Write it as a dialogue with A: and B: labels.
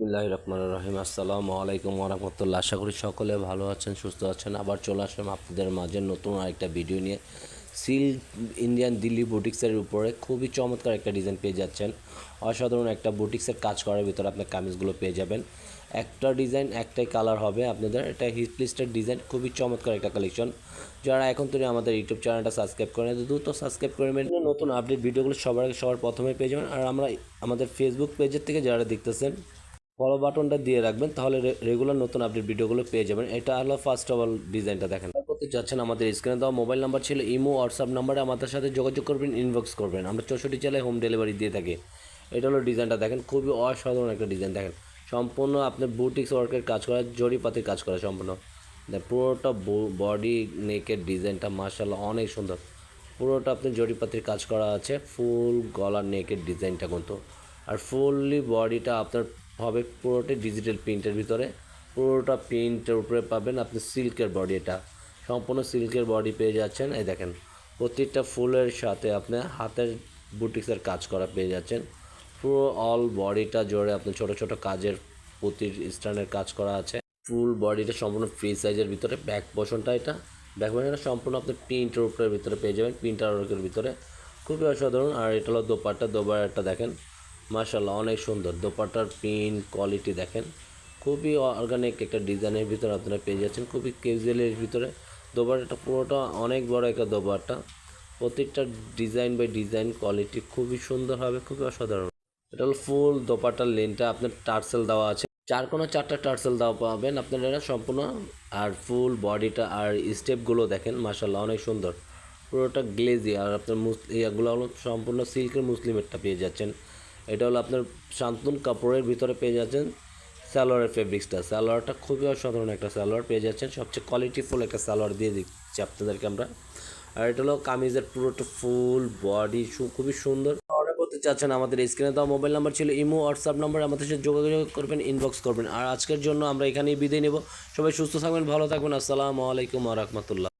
A: বিসমিল্লাহ রহমান রহিম। আসসালামু আলাইকুম ওরহমতুল্লাহ আশা করি সকলে ভালো আছেন, সুস্থ আছেন। আবার চলে আসলাম আপনাদের মাঝে নতুন আরেকটা ভিডিও নিয়ে। সিল ইন্ডিয়ান দিল্লি বুটিক্সের উপরে খুবই চমৎকার একটা ডিজাইন পেয়ে যাচ্ছেন। অসাধারণ একটা বুটিক্সের কাজ করার ভিতরে আপনার কামিজগুলো পেয়ে যাবেন। একটা ডিজাইন একটাই কালার হবে আপনাদের। এটা হিট লিস্টের ডিজাইন খুবই চমৎকার একটা কালেকশন যারা এখন থেকে আমাদের ইউটিউব চ্যানেলটা সাবস্ক্রাইব করেন দ্রুত সাবস্ক্রাইব করে নেবেন। নতুন আপডেট ভিডিওগুলো সবার সবার প্রথমে পেয়ে যাবেন। আর আমরা, আমাদের ফেসবুক পেজের থেকে যারা দেখতেছেন ফলো বাটনটা দিয়ে রাখবেন, তাহলে রেগুলার নতুন আপডেট ভিডিওগুলো পেয়ে যাবেন। এটা হলো ফার্স্ট অফ অল ডিজাইনটা দেখেন। করতে যাচ্ছেন আমাদের স্ক্রিনে দেওয়া মোবাইল নাম্বার ছিল ইমো হোয়াটসঅ্যাপ নাম্বারে আমাদের সাথে যোগাযোগ করবেন ইনবক্স করবেন। আমরা চৌষট্টি জেলায় হোম ডেলিভারি দিয়ে থাকি। এটা হলো ডিজাইনটা দেখেন, খুবই অসাধারণ একটা ডিজাইন দেখেন। সম্পূর্ণ আপনার বুটিক্স ওয়ার্কের কাজ করা জরিপাতির কাজ করা সম্পূর্ণ। পুরোটা বডি নেকের ডিজাইনটা মার্শাল্লাহ অনেক সুন্দর। পুরোটা আপনি জরিপাতির কাজ করা আছে ফুল গলার নেকের ডিজাইনটা কিন্তু। আর ফুললি বডিটা আপনার হবে পুরোটাই ডিজিটাল প্রিন্টের ভিতরে। পুরোটা প্রিন্টের উপরে পাবেন আপনি সিল্কের বডি এটা। সম্পূর্ণ সিল্কের বডি পেয়ে যাচ্ছেন, এই দেখেন। প্রত্যেকটা ফুলের সাথে আপনি হাতের বুটিক্সের কাজ করা পেয়ে যাচ্ছেন। পুরো অল বডিটা জোরে আপনি ছোট ছোট কাজের পুতির স্ট্যান্ডের কাজ করা আছে। ফুল বডিটা সম্পূর্ণ ফ্রি সাইজের ভিতরে ব্যাক পোষণটা এটা। ব্যাক পোষণটা সম্পূর্ণ আপনি প্রিন্টের উপরের ভিতরে পেয়ে যাবেন প্রিন্টার ওয়ার্কের ভিতরে। খুবই অসাধারণ। আর এটা হলো দোপাট্টা দোপাট্টা দেখেন। মাশাল্লাহ অনেক সুন্দর। দোপাট্টার প্রিন্ট কোয়ালিটি দেখেন। খুবই অর্গানিক একটা ডিজাইনের ভিতরে আপনারা পেয়ে যাচ্ছেন। খুবই ক্যাজুয়ালের ভিতরে। দোপাট্টাটা পুরোটা অনেক বড় একটা দোপাট্টা। প্রত্যেকটা ডিজাইন বাই ডিজাইন কোয়ালিটি খুবই সুন্দর হবে, খুবই অসাধারণ। এটা হলো ফুল দোপাট্টার লেনটা আপনার টার্সেল দেওয়া আছে। চার কোনো, চারটা টার্সেল দেওয়া পাবেন আপনারা এটা সম্পূর্ণ। আর ফুল বডিটা আর স্টেপগুলো দেখেন মাসাল্লাহ অনেক সুন্দর। পুরোটা গ্লেজি আর আপনার মুসলি এগুলো হলো সম্পূর্ণ সিল্কের মুসলিমেরটা পেয়ে যাচ্ছেন। এটা হলো আপনার শান্তন কাপড়ের ভিতরে পেয়ে যাচ্ছেন সালোয়ারের ফেব্রিক্সটা সালোয়ারটা খুবই অসাধারণ একটা সালোয়ার পেয়ে যাচ্ছেন। সবচেয়ে কোয়ালিটিফুল একটা সালোয়ার দিয়ে দিচ্ছি আপনাদেরকে আমরা। আর এটা হলো কামিজের পুরোটা ফুল বডি খুবই সুন্দর। অর্ডার করতে চাচ্ছেন আমাদের স্ক্রিনে দেওয়া মোবাইল নাম্বার ছিল ইমো হোয়াটসঅ্যাপ নাম্বার আমাদের সাথে যোগাযোগ করবেন ইনবক্স করবেন। আর আজকের জন্য আমরা এখানেই বিদায় নেব। সবাই সুস্থ থাকবেন, ভালো থাকবেন। আসসালামু আলাইকুম রহমতুল্লাহ।